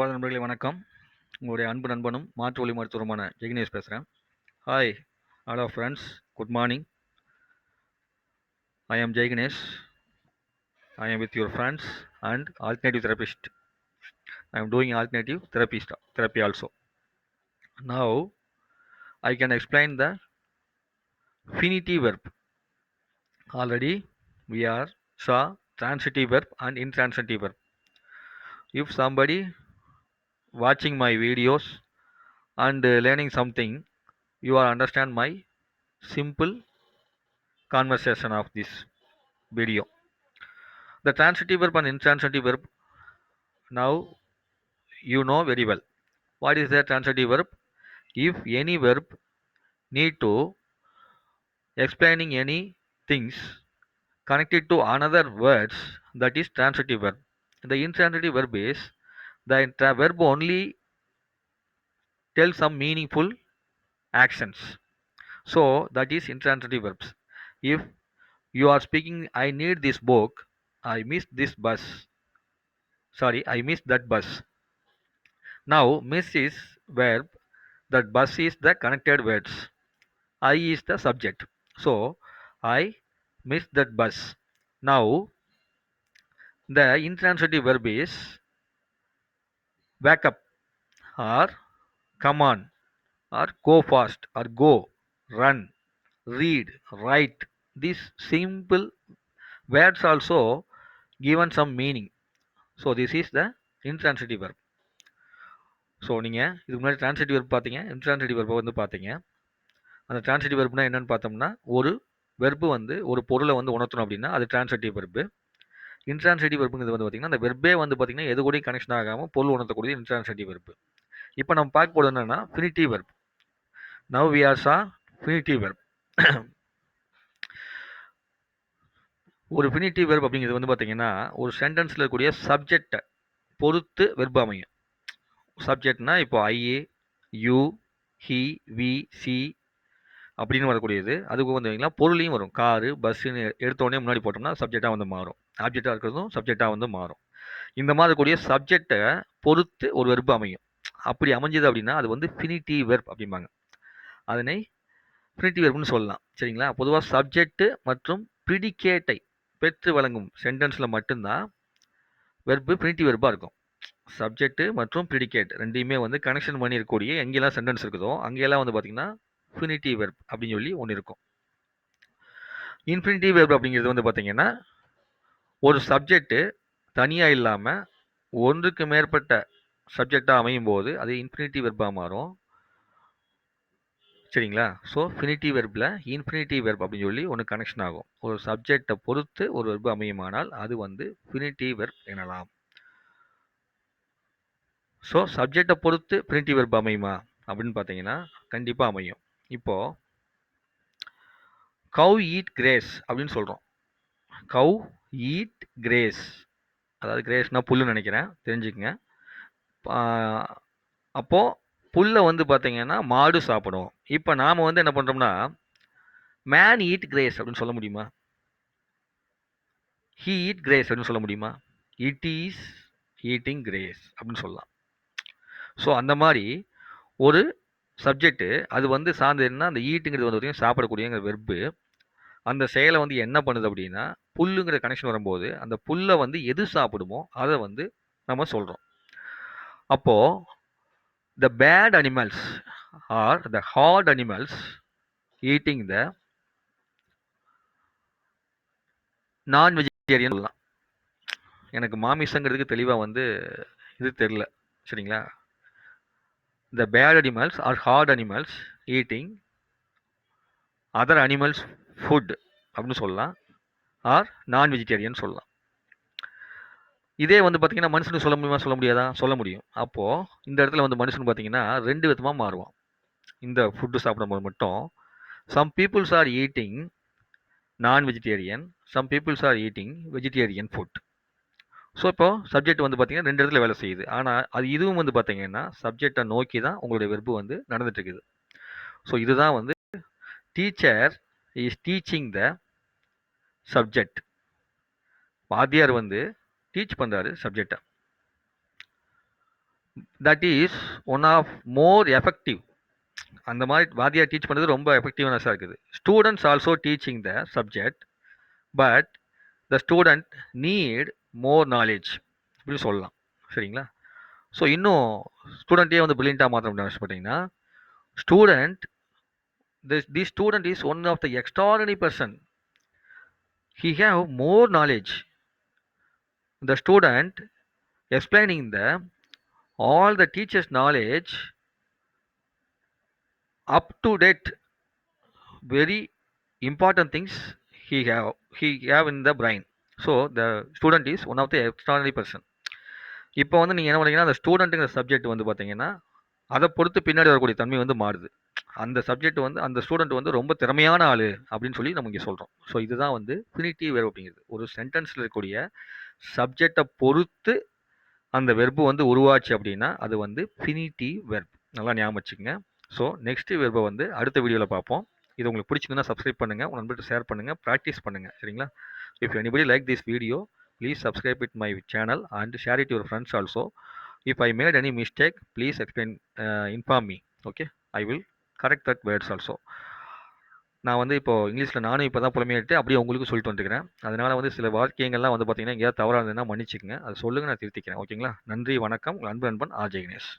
பாத நண்பர்களே வணக்கம் உங்களுடைய அன்பு நண்பனும் மாற்று ஒளி மருத்துவருமான ஜெகனேஷ் பேசுகிறேன் hi hello friends good morning I am Jaiganesh I am with your friends and alternative therapist I am doing alternative therapist therapy also now I can explain the infinitive verb already we are saw transitive verb and intransitive verb if somebody watching my videos and learning something you are understand my simple conversation of this video. The transitive verb and intransitive verb now you know very well. What is the transitive verb? If any verb need to explaining any things connected to another words that is transitive verb. The intransitive verb is the verb only tells some meaningful actions. So that is intransitive verbs. If you are speaking i need this book i missed this bus sorry i missed that bus. Now miss is verb that bus is the connected words. I is the subject. So i missed that bus. Now the intransitive verb is back up or come on or go fast or go run read write this simple words also given some meaning so this is the is verb so நீங்கள் இதுக்கு முன்னாடி transitive verb பார்த்தீங்க intransitive வெர்ப்பை வந்து பார்த்தீங்க. அந்த transitive வெர்ப்னா என்னென்னு பார்த்தோம்னா ஒரு வெர்பு வந்து ஒரு பொருளை வந்து உணர்த்தணும் அப்படின்னா அது டிரான்சிட்டிவ் வெர்பு இன்ட்ரான்சிட்டி வெர்புங்கிறது வந்து பார்த்தீங்கன்னா அந்த வெர்பே வந்து பார்த்தீங்கன்னா எது கூட கனெக்ஷன் ஆகாமல் பொருள் உணர்த்தக்கூடிய இன்ட்ரான்சிட்டி வெர்பு இப்போ நம்ம பார்க்க போகிறது என்னென்னா ஃபினிட்டி வெர்ப் நவ் வியாசா ஃபினிட்டி வெர்ப் ஒரு ஃபினிட்டி வெர்ப் அப்படிங்கிறது வந்து பார்த்திங்கன்னா ஒரு சென்டென்ஸில் இருக்கக்கூடிய சப்ஜெக்டை பொறுத்து வெர்ப் அமையும். சப்ஜெக்ட்னா இப்போ I you he we she அப்படின்னு வரக்கூடியது. அதுக்கு வந்து வைங்களா பொருளையும் வரும். காரு பஸ்ஸுன்னு எடுத்த உடனே முன்னாடி போட்டோம்னா சப்ஜெக்டாக வந்து மாறும். ஆப்ஜெக்டாக இருக்கிறதும் சப்ஜெக்டாக வந்து மாறும். இந்த மாதிரி கூடிய சப்ஜெக்டை பொறுத்து ஒரு வெர்பு அமையும். அப்படி அமைஞ்சது அப்படின்னா அது வந்து ஃபினிட்டி வெர்ப் அப்படிம்பாங்க. அதனை ஃபினிட்டி வெர்ப்னு சொல்லலாம். சரிங்களா? பொதுவாக சப்ஜெக்ட் மற்றும் ப்ரிடிகேட்டை பெற்று வழங்கும் சென்டென்ஸில் மட்டும்தான் வெர்பு ஃபினிட்டி வெர்பாக இருக்கும். சப்ஜெக்ட் மற்றும் ப்ரிடிகேட் ரெண்டையுமே வந்து கனெக்ஷன் பண்ணியிருக்கக்கூடிய எங்கெல்லாம் சென்டென்ஸ் இருக்குதோ அங்கெல்லாம் வந்து பார்த்திங்கன்னா ஃபினிட்டி வெர்ப் அப்படின்னு சொல்லி ஒன்று இருக்கும். இன்ஃபினிட்டி வெர்ப் அப்படிங்கிறது வந்து பார்த்திங்கன்னா ஒரு சப்ஜெக்ட்டு தனியாக இல்லாமல் ஒன்றுக்கு மேற்பட்ட சப்ஜெக்டாக அமையும் போது அது இன்ஃபினிட்டிவ் வெர்பாக மாறும். சரிங்களா? ஸோ ஃபினிட்டிவ் வெர்பில் இன்ஃபினிட்டிவ் வெர்ப் அப்படின்னு சொல்லி ஒன்று கனெக்ஷன் ஆகும். ஒரு சப்ஜெக்டை பொறுத்து ஒரு வெர்பு அமையுமானால் அது வந்து ஃபினிட்டிவ் வெர்ப் எனலாம். ஸோ சப்ஜெக்டை பொறுத்து பிரிண்டிவ் வெர்ப் அமையுமா அப்படின்னு பார்த்தீங்கன்னா கண்டிப்பாக அமையும். இப்போது கவு ஈட் கிரேஸ் அப்படின்னு சொல்கிறோம் கவு ஈட் கிரேஸ் அதாவது கிரேஸ்னால் புல்லுன்னு நினைக்கிறேன். தெரிஞ்சுக்கங்க. அப்போது புல்லை வந்து பார்த்தீங்கன்னா மாடு சாப்பிடும். இப்போ நாம் வந்து என்ன பண்ணுறோம்னா மேன் ஈட் கிரேஸ் அப்படின்னு சொல்ல முடியுமா? ஹீ ஈட் கிரேஸ் அப்படின்னு சொல்ல முடியுமா? இட் இஸ் ஈட்டிங் கிரேஸ் அப்படின்னு சொல்லலாம். ஸோ அந்த மாதிரி ஒரு சப்ஜெக்ட்டு அது வந்து சார்ந்ததுன்னா அந்த ஈட்டுங்கிறது வந்து பார்த்திங்கன்னா சாப்பிடக்கூடியங்கிற வெர்பு அந்த செயலை வந்து என்ன பண்ணுது அப்படின்னா புல்லுங்கிற கனெக்ஷன் வரும்போது அந்த புல்லை வந்து எது சாப்பிடுமோ அதை வந்து நம்ம சொல்கிறோம் அப்போது the bad animals are the hard animals eating the non vegetarian சொல்லலாம் எனக்கு மாமிசங்கிறதுக்கு தெளிவாக வந்து இது தெரில சரிங்களா? The bad animals are hard animals eating other animals food அப்படின்னு சொல்லலாம். ஆர் நான் வெஜிடேரியன் சொல்லலாம். இதே வந்து பார்த்திங்கன்னா மனுஷனுக்கு சொல்ல முடியுமா சொல்ல முடியாதா? சொல்ல முடியும். அப்போது இந்த இடத்துல வந்து மனுஷன் பார்த்திங்கன்னா ரெண்டு விதமாக மாறுவான். இந்த ஃபுட்டு சாப்பிடும்போது மட்டும் some peoples are eating non vegetarian some peoples are eating vegetarian food so இப்போ சப்ஜெக்ட் வந்து பார்த்தீங்கன்னா ரெண்டு இடத்துல வேலை செய்யுது. ஆனால் அது இதுவும் வந்து பார்த்திங்கன்னா சப்ஜெக்டை நோக்கி தான் உங்களுடைய வெறுப்பு வந்து நடந்துட்டு இருக்குது. ஸோ இதுதான் வந்து teacher is teaching the subject வாத்தியார் வந்து டீச் பண்ணுறாரு சப்ஜெக்டை that is one of more effective அந்த மாதிரி வாத்தியார் டீச் பண்ணுறது ரொம்ப எஃபெக்டிவ்னஸாக இருக்குது. Students also teaching the subject but the student need more knowledge இப்படி சொல்லலாம். சரிங்களா? ஸோ இன்னும் ஸ்டூடெண்ட்டே வந்து பிரில்லியண்ட்டாக மாற்ற முடியும் பார்த்தீங்கன்னா student the student is one of the the person he have more knowledge the student explaining the all the teachers knowledge up to date very important things he have he have in the brain so the student is one of the extraordinary person இப்போ வந்து நீங்கள் என்ன பண்ணீங்கன்னா அந்த ஸ்டூடெண்ட்டுங்கிற subject வந்து பார்த்தீங்கன்னா அதை பொறுத்து பின்னாடி வரக்கூடிய தன்மை வந்து மாறுது அந்த சப்ஜெக்ட் வந்து அந்த ஸ்டூடெண்ட் வந்து ரொம்ப திறமையான ஆள் அப்படின்னு சொல்லி நம்ம இங்கே சொல்கிறோம் ஸோ இதுதான் வந்து ஃபினிட்டிவ் வெர்ப் அப்படிங்கிறது. ஒரு சென்டென்ஸில் இருக்கக்கூடிய சப்ஜெக்டை பொறுத்து அந்த வெர்பு வந்து உருவாச்சு அப்படின்னா அது வந்து ஃபினிட்டிவ் வெர்ப் நல்லா ஞாபகம் வச்சுக்கோங்க. ஸோ நெக்ஸ்ட் வெர்பை வந்து அடுத்த வீடியோவில் பார்ப்போம். இது உங்களுக்கு பிடிச்சிருந்தா சப்ஸ்கிரைப் பண்ணுங்கள் உங்கள் நண்பர்கிட்ட ஷேர் பண்ணுங்கள் ப்ராக்டிஸ் பண்ணுங்கள் சரிங்களா? If anybody like this video please subscribe it my channel and share it your friends also if I made any mistake please explain inform me okay I will correct that words also நான் வந்து இப்போ இங்கிலீஷில் நானும் இப்போ தான் புலமையிட்டு அப்படியே உங்களுக்கு சொல்லிட்டு வந்துருக்கிறேன் அதனால் வந்து சில வாக்கியங்கள்லாம் வந்து பார்த்தீங்கன்னா எங்கேயாவது தவறாக இருந்ததுன்னா மன்னிச்சுக்கங்க. அது சொல்லுங்கள் நான் திருத்திக்கிறேன். ஓகேங்களா? நன்றி வணக்கம். உங்கள் அன்பு நண்பன் ஆர் ஜெகனேஷ்.